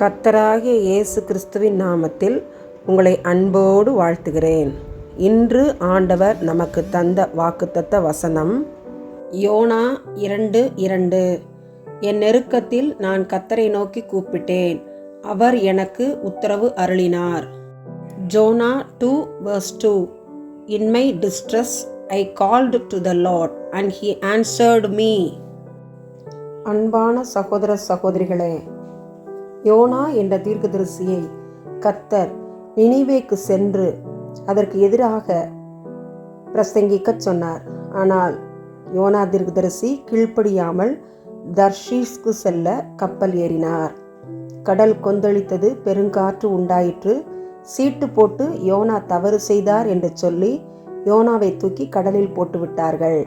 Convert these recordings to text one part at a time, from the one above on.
கத்தராகிய இயேசு கிறிஸ்துவின் நாமத்தில் உங்களை அன்போடு வாழ்த்துகிறேன். இன்று ஆண்டவர் நமக்கு தந்த வாக்குத்தத்த வசனம் யோனா இரண்டு இரண்டு என் நெருக்கத்தில் நான் கத்தரை நோக்கி கூப்பிட்டேன் அவர் எனக்கு உத்தரவு அருளினார் Jonah two verse two in my distress I called to the Lord and he answered me அன்பான சகோதர சகோதரிகளே யோனா என்ற தீர்க்கதரிசியை கத்தர் நினிவேக்கு சென்று அதற்கு எதிராக பிரசங்கிக்கச் சொன்னார். ஆனால் யோனா தீர்க்கதரிசி கீழ்ப்படியாமல் தர்ஷீஸ்க்கு செல்ல கப்பல் ஏறினார். கடல் கொந்தளித்தது பெருங்காற்று உண்டாயிற்று. சீட்டு போட்டு யோனா தவறு செய்தார் என்று சொல்லி யோனாவை தூக்கி கடலில் போட்டு விட்டார்கள்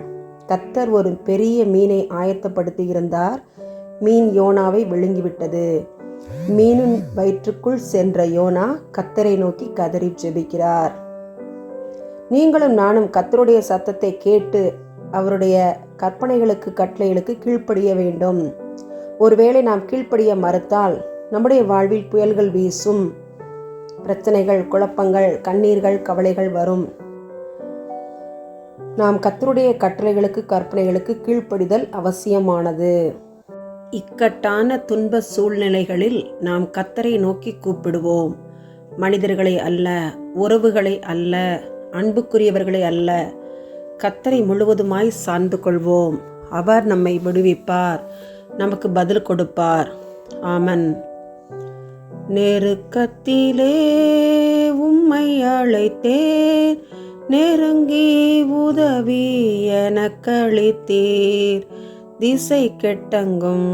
கத்தர் ஒரு பெரிய மீனை ஆயத்தப்படுத்தி இருந்தார் மீன் யோனாவை விழுங்கிவிட்டது. மீனின் வயிற்றுக்குள் சென்ற யோனா கத்தரை நோக்கி கதறி ஜெபிக்கிறார். நீங்களும் நானும் கத்தருடைய சத்தத்தை கேட்டு அவருடைய கற்பனைகளுக்கு கட்டளைகளுக்கு கீழ்ப்படிய வேண்டும். ஒருவேளை நாம் கீழ்ப்படிய மறுத்தால் நம்முடைய வாழ்வில் புயல்கள் வீசும் பிரச்சனைகள் குழப்பங்கள் கண்ணீர்கள் கவலைகள் வரும். நாம் கத்தருடைய கட்டளைகளுக்கு கற்பனைகளுக்கு கீழ்ப்படிதல் அவசியமானது. இக்கட்டான துன்ப சூழ்நிலைகளில் நாம் கத்தரை நோக்கி கூப்பிடுவோம். மனிதர்களை அல்ல உறவுகளை அல்ல அன்புக்குரியவர்களை அல்ல கத்தரை முழுவதுமாய் சார்ந்து கொள்வோம். அவர் நம்மை விடுவிப்பார் நமக்கு பதில் கொடுப்பார். ஆமன். நெருக்கத்திலே உம்மை அழைத்தேன் நெருங்கி உதவி எனக்களித்தீர். திசை கெட்டங்கும்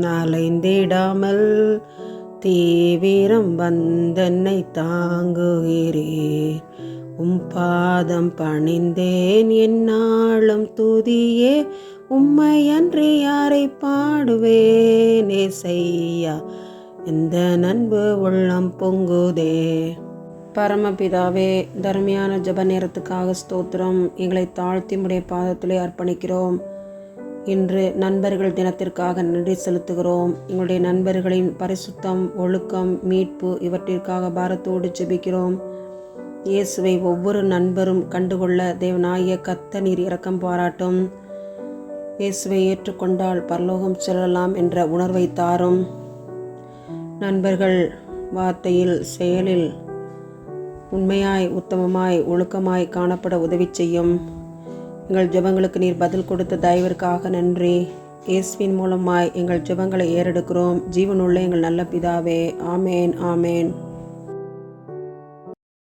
அலைந்திடாமல் தீவிரம் வந்தன்னை தாங்குகிறே. உம் பாதம் பணிந்தேன் என்னாலும் துதியே. உம்மை அன்றி யாரை பாடுவேனே? செய்யா இந்த நண்பு உள்ளம் பொங்குதே. பரமபிதாவே தர்மியான ஜப நேரத்துக்காக ஸ்தோத்திரம். எங்களை தாழ்த்தி உடைய பாதத்திலே அர்ப்பணிக்கிறோம். இன்று நண்பர்கள் தினத்திற்காக நன்றி செலுத்துகிறோம். எங்களுடைய நண்பர்களின் பரிசுத்தம் ஒழுக்கம் மீட்பு இவற்றிற்காக பாரத்தோடு ஜெபிக்கிறோம். இயேசுவை ஒவ்வொரு நண்பரும் கண்டுகொள்ள தேவநாய கத்த நீர் இரக்கம் பாராட்டும். இயேசுவை ஏற்றுக்கொண்டால் பரலோகம் செல்லலாம் என்ற உணர்வை தாரும். நண்பர்கள் வார்த்தையில் செயலில் உண்மையாய் உத்தமமாய் ஒழுக்கமாய் காணப்பட உதவி செய்யும். எங்கள் ஜெபங்களுக்கு நீர் பதில் கொடுத்த தயவிற்காக நன்றி. இயேசுவின் மூலமாய் எங்கள் ஜெபங்களை ஏறெடுக்கிறோம். ஜீவனுள்ள எங்கள் நல்ல பிதாவே. ஆமேன் ஆமேன்.